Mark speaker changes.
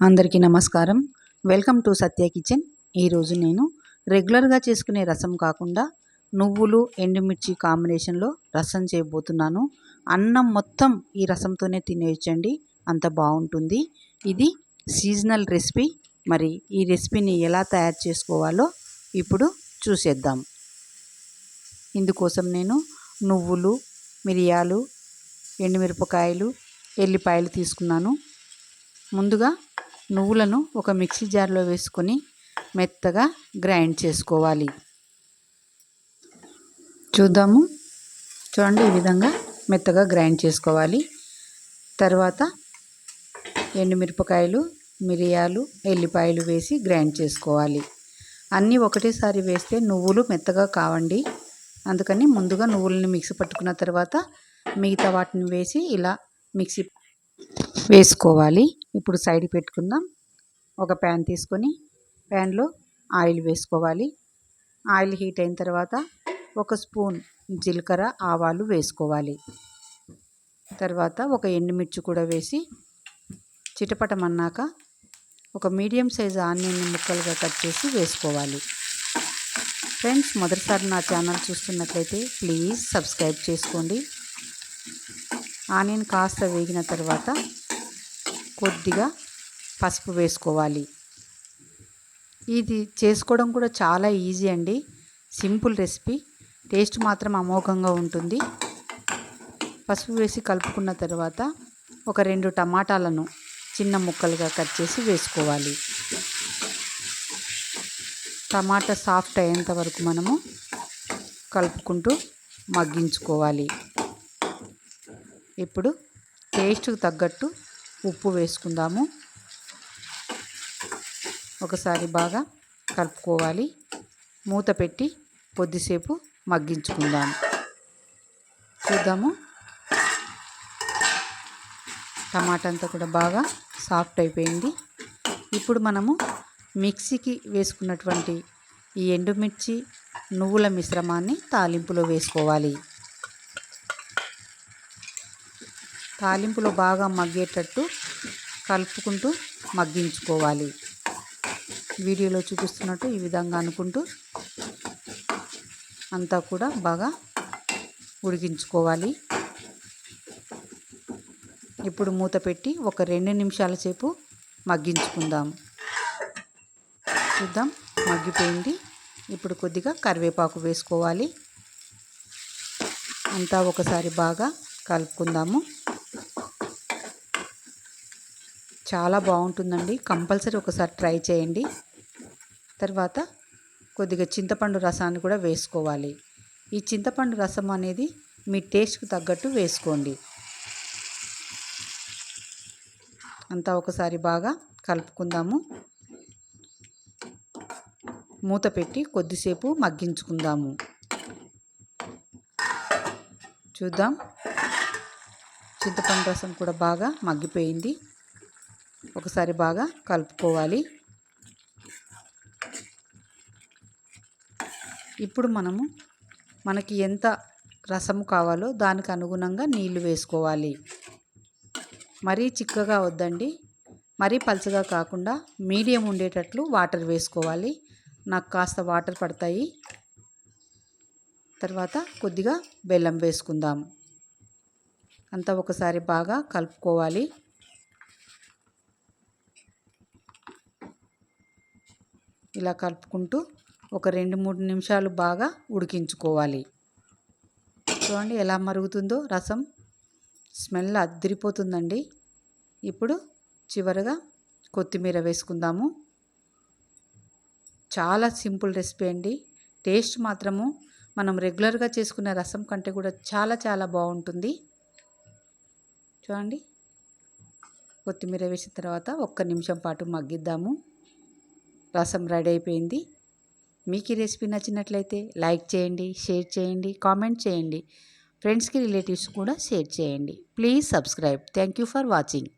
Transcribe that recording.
Speaker 1: అందరికీ నమస్కారం. Welcome to Satya kitchen. ఈరోజు నేను రెగ్యులర్గా చేసుకునే రసం కాకుండా నువ్వులు ఎండుమిర్చి కాంబినేషన్లో రసం చేయబోతున్నాను. అన్నం మొత్తం ఈ రసంతోనే తినేయచ్చండి. అంత బాగుంటుంది. ఇది సీజనల్ రెసిపీ. మరి ఈ రెసిపీని ఎలా తయారు చేసుకోవాలో ఇప్పుడు చూసేద్దాం. ఇందుకోసం నేను నువ్వులు మిరియాలు ఎండుమిరపకాయలు ఎల్లిపాయలు తీసుకున్నాను. ముందుగా నువ్వులను ఒక మిక్సీ జార్లో వేసుకొని మెత్తగా గ్రైండ్ చేసుకోవాలి. చూద్దాము. చూడండి ఈ విధంగా మెత్తగా గ్రైండ్ చేసుకోవాలి. తర్వాత ఎండుమిరపకాయలు మిరియాలు ఎల్లిపాయలు వేసి గ్రైండ్ చేసుకోవాలి. అన్నీ ఒకటేసారి వేస్తే నువ్వులు మెత్తగా కావండి. అందుకని ముందుగా నువ్వులని మిక్సీ పట్టుకున్న తర్వాత మిగతా వాటిని వేసి ఇలా మిక్సీ వేసుకోవాలి. ఇప్పుడు సైడ్ పెట్టుకుందాం. ఒక ప్యాన్ తీసుకొని ప్యాన్లో ఆయిల్ వేసుకోవాలి. ఆయిల్ హీట్ అయిన తర్వాత ఒక స్పూన్ జీలకర్ర ఆవాలు వేసుకోవాలి. తర్వాత ఒక ఎండుమిర్చి కూడా వేసి చిటపటమన్నాక ఒక మీడియం సైజు ఆనియన్ ముక్కలుగా కట్ చేసి వేసుకోవాలి. ఫ్రెండ్స్ మొదటిసారి నా ఛానల్ చూస్తున్నట్లయితే ప్లీజ్ సబ్స్క్రైబ్ చేసుకోండి. ఆనియన్ కాస్త వేగిన తర్వాత కొద్దిగా పసుపు వేసుకోవాలి. ఇది చేసుకోవడం కూడా చాలా ఈజీ అండి. Simple recipe. టేస్ట్ మాత్రం అమోఘంగా ఉంటుంది. పసుపు వేసి కలుపుకున్న తర్వాత ఒక రెండు టమాటాలను చిన్న ముక్కలుగా కట్ చేసి వేసుకోవాలి. టమాటా సాఫ్ట్ అయ్యేంత వరకు మనము కలుపుకుంటూ మగ్గించుకోవాలి. ఇప్పుడు టేస్ట్కి తగ్గట్టు ఉప్పు వేసుకుందాము. ఒకసారి బాగా కలుపుకోవాలి. మూత పెట్టి కొద్దిసేపు మగ్గించుకుందాము. చూద్దాము. టమాటా అంతా కూడా బాగా సాఫ్ట్ అయిపోయింది. ఇప్పుడు మనము మిక్సీకి వేసుకున్నటువంటి ఈ ఎండుమిర్చి నువ్వుల మిశ్రమాన్ని తాలింపులో వేసుకోవాలి. తాలింపులో బాగా మగ్గేటట్టు కలుపుకుంటూ మగ్గించుకోవాలి. వీడియోలో చూపిస్తున్నట్టు ఈ విధంగా అనుకుంటూ అంతా కూడా బాగా ఉడికించుకోవాలి. ఇప్పుడు మూత పెట్టి ఒక రెండు నిమిషాల సేపు మగ్గించుకుందాం. చూద్దాం మగ్గిపోయింది. ఇప్పుడు కొద్దిగా కరివేపాకు వేసుకోవాలి. అంతా ఒకసారి బాగా కలుపుకుందాము. చాలా బాగుంటుందండి. కంపల్సరీ ఒకసారి ట్రై చేయండి. తర్వాత కొద్దిగా చింతపండు రసాన్ని కూడా వేసుకోవాలి. ఈ చింతపండు రసం అనేది మీ టేస్ట్కి తగ్గట్టు వేసుకోండి. అంతా ఒకసారి బాగా కలుపుకుందాము. మూత పెట్టి కొద్దిసేపు మగ్గించుకుందాము. చూద్దాం. చింతపండు రసం కూడా బాగా మగ్గిపోయింది. ఒకసారి బాగా కలుపుకోవాలి. ఇప్పుడు మనము మనకి ఎంత రసము కావాలో దానికి అనుగుణంగా నీళ్ళు వేసుకోవాలి. మరీ చిక్కగా వద్దండి. మరీ పలుచగా కాకుండా మీడియం ఉండేటట్లు వాటర్ వేసుకోవాలి. నాకు కాస్త వాటర్ పడతాయి. తర్వాత కొద్దిగా బెల్లం వేసుకుందాము అంతా ఒకసారి బాగా కలుపుకోవాలి. ఇలా కలుపుకుంటూ ఒక రెండు మూడు నిమిషాలు బాగా ఉడికించుకోవాలి. చూడండి ఎలా మరుగుతుందో రసం స్మెల్ అద్దరిపోతుందండి ఇప్పుడు చివరగా కొత్తిమీర వేసుకుందాము. చాలా సింపుల్ రెసిపీ అండి. టేస్ట్ మాత్రము మనం రెగ్యులర్గా చేసుకునే రసం కంటే కూడా చాలా చాలా బాగుంటుంది. చూడండి. కొత్తిమీర వేసిన తర్వాత ఒక్క నిమిషం పాటు మగ్గిద్దాము. రసం రెడీ అయిపోయింది. మీకు ఈ రెసిపీ నచ్చినట్లయితే లైక్ చేయండి షేర్ చేయండి కామెంట్ చేయండి. ఫ్రెండ్స్కి రిలేటివ్స్ కూడా షేర్ చేయండి. Please subscribe. Thank you for watching.